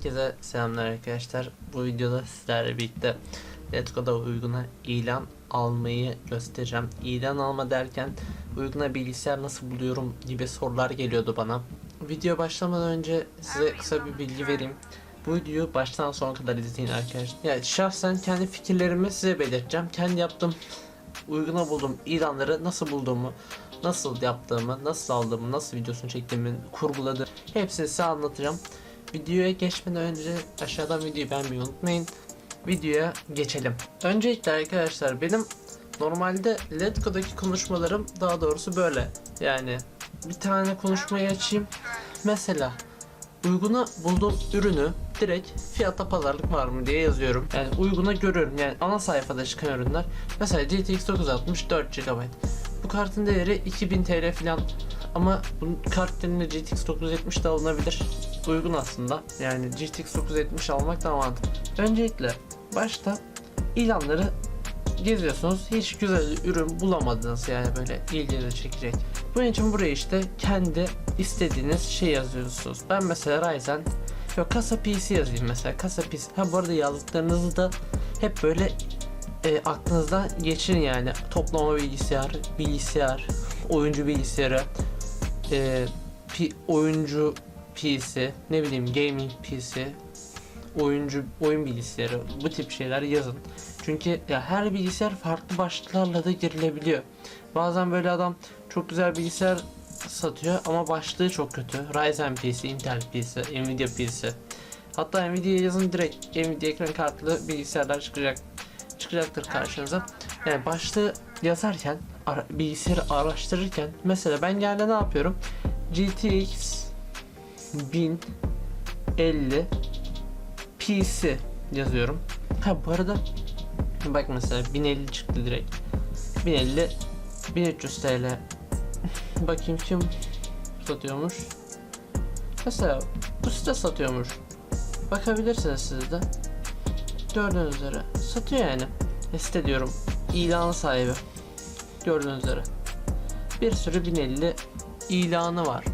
Herkese selamlar arkadaşlar. Bu videoda sizlerle birlikte Letgo'da uyguna ilan almayı göstereceğim. İlan alma derken uyguna bilgisayar nasıl buluyorum gibi sorular geliyordu bana. Video başlamadan önce size kısa bir bilgi vereyim. Bu videoyu baştan sona kadar izleyin arkadaşlar. Yani şahsen kendi fikirlerimi size belirteceğim. Kendi yaptığım uyguna buldum ilanları nasıl bulduğumu, nasıl yaptığımı, nasıl aldığımı, nasıl videosunu çektiğimi, kurguladı. Hepsini size anlatacağım. Videoya geçmeden önce aşağıdan videoyu beğenmeyi unutmayın. Videoya geçelim. Öncelikle arkadaşlar benim normalde Letgo'daki konuşmalarım daha doğrusu böyle. Yani bir tane konuşmayı açayım. Mesela uyguna bulduğum ürünü direkt fiyata pazarlık var mı diye yazıyorum. Yani uyguna görüyorum. Yani ana sayfada çıkan ürünler. Mesela GTX 960 4 GB. Bu kartın değeri 2000 TL falan. Ama bu kartlarında GTX 970 de alınabilir. Uygun aslında. Yani GTX 970 almak da mantıklı. Öncelikle başta ilanları geziyorsunuz. Hiç güzel ürün bulamadınız yani böyle ilginizi çekecek. Bunun için buraya işte kendi istediğiniz şey yazıyorsunuz. Ben mesela Ryzen yok kasa PC yazayım mesela kasa PC. Ha bu arada yazdıklarınızı da hep böyle e, aklınızdan geçirin yani toplama bilgisayar, bilgisayar, oyuncu bilgisayarı, e, pi- oyuncu PC, ne bileyim gaming PC, oyuncu oyun bilgisayarı bu tip şeyler yazın. Çünkü ya her bilgisayar farklı başlıklarla da girilebiliyor. Bazen böyle adam çok güzel bilgisayar satıyor ama başlığı çok kötü. Ryzen PC, Intel PC, Nvidia PC. Hatta Nvidia yazın direkt Nvidia ekran kartlı bilgisayarlar çıkacak çıkacaktır karşınıza. Yani başlığı yazarken ara, bilgisayarı araştırırken mesela ben genelde ne yapıyorum? GTX 1050 PC yazıyorum. Ha bu arada bak mesela 1050 çıktı direkt. 1050 1300 TL. Bakayım kim satıyormuş. Mesela bu site satıyormuş. Bakabilirsiniz siz de. Gördüğünüz üzere satıyor yani. E, Site diyorum. İlan sahibi. Gördüğünüz üzere. Bir sürü 1050 ilanı var.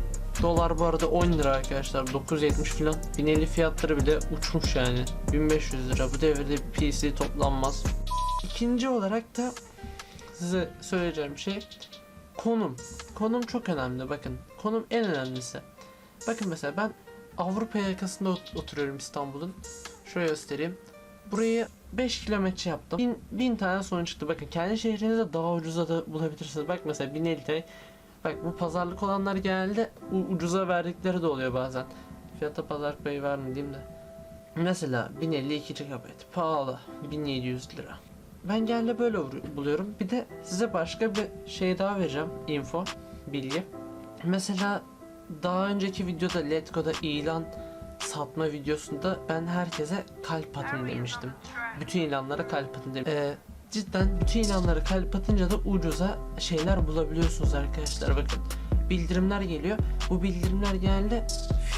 Dolar bu arada 10 lira arkadaşlar. 970 falan. 1050 fiyatları bile uçmuş yani. 1500 lira. Bu devirde PC toplanmaz. İkinci olarak da size söyleyeceğim şey konum. Konum çok önemli bakın. Konum en önemlisi. Bakın mesela ben Avrupa yakasında ot- oturuyorum İstanbul'un. Şöyle göstereyim. Burayı 5 kilometre yaptım. 1000, 1000 tane sonuç çıktı. Bakın kendi şehrinizde daha ucuza da bulabilirsiniz. Bak mesela 1050 TL. Bak bu pazarlık olanlar genelde ucuza verdikleri de oluyor bazen. Fiyata pazarlık payı vermediğim de. Mesela 1052 GB pahalı 1700 lira. Ben genelde böyle buluyorum. Bir de size başka bir şey daha vereceğim. Info, bilgi. Mesela daha önceki videoda Letgo'da ilan satma videosunda ben herkese kalp atın demiştim. Bütün ilanlara kalp atın demiştim. Ee, cidden bütün ilanlara kalp atınca da ucuza şeyler bulabiliyorsunuz arkadaşlar bakın. Bildirimler geliyor. Bu bildirimler genelde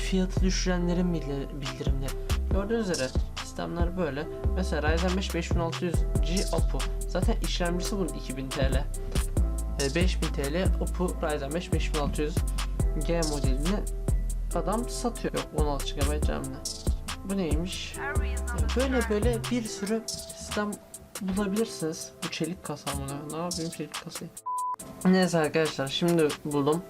fiyatı düşürenlerin bildir- bildirimleri. Gördüğünüz üzere sistemler böyle. Mesela Ryzen 5 5600G APU. Zaten işlemcisi bunun 2000 TL. E, 5000 TL APU Ryzen 5 5600G modelini adam satıyor. Yok 16 GB RAM'le. Bu neymiş? Böyle böyle bir sürü sistem bulabilirsiniz. Bu çelik kasa mı? ne? Yapayım çelik kasayı? Neyse arkadaşlar şimdi buldum.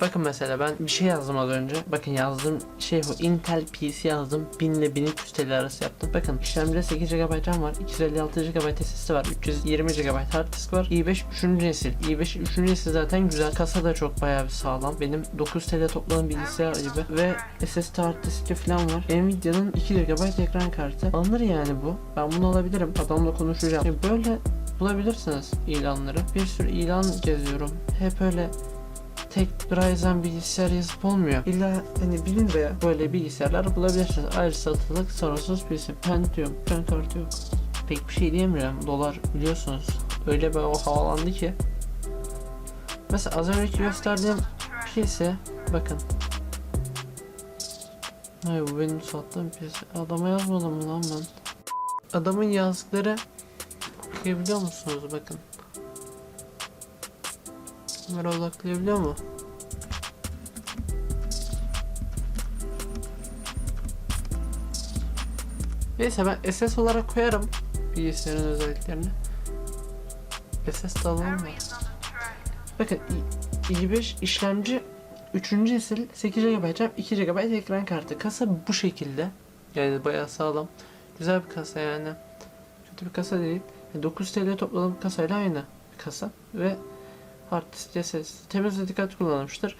Bakın mesela ben bir şey yazdım az önce. Bakın yazdığım şey bu. Intel PC yazdım. 1000 ile 1300 TL arası yaptım. Bakın işlemcide 8 GB RAM var. 256 GB SSD var. 320 GB hard disk var. i5 3. nesil. i5 3. nesil zaten güzel. Kasa da çok bayağı bir sağlam. Benim 9 TL topladığım bilgisayar gibi. Ve SSD hard diski falan var. Nvidia'nın 2 GB ekran kartı. Alınır yani bu. Ben bunu alabilirim. Adamla konuşacağım. Yani böyle bulabilirsiniz ilanları. Bir sürü ilan geziyorum. Hep öyle tek Ryzen bilgisayar yazıp olmuyor. İlla hani 1000 liraya böyle bilgisayarlar bulabilirsiniz. Ayrı satılık sorunsuz PC. Pentium, ekran kartı yok. Pek bir şey diyemiyorum. Dolar biliyorsunuz. Öyle bir o havalandı ki. Mesela az önceki gösterdiğim PC bakın. Hayır bu benim sattığım PC. Adama yazmadım lan ben? Adamın yazdıkları okuyabiliyor musunuz bakın. Kamera odaklayabiliyor mu? Neyse ben SS olarak koyarım bilgisayarın özelliklerini. SS de alalım mı? Bakın i- i5 işlemci 3. nesil 8 GB RAM 2 GB ekran kartı. Kasa bu şekilde. Yani bayağı sağlam. Güzel bir kasa yani. Kötü bir kasa değil. 9 TL topladığım kasayla aynı bir kasa. Ve hard disk SSD. Temiz ve dikkatli kullanılmıştır.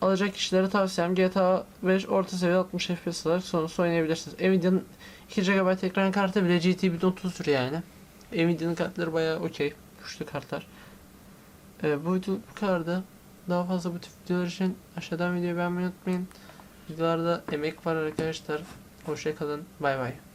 Alacak kişilere tavsiyem GTA 5 orta seviye 60 FPS olarak sonuçta oynayabilirsiniz. Nvidia'nın 2 GB ekran kartı bile GT 1030'dur yani. Nvidia'nın kartları bayağı okey. Güçlü kartlar. Ee, bu bu kadardı. Daha fazla bu tip videolar için aşağıdan videoyu beğenmeyi unutmayın. Videolarda emek var arkadaşlar. Hoşçakalın. Bay bay.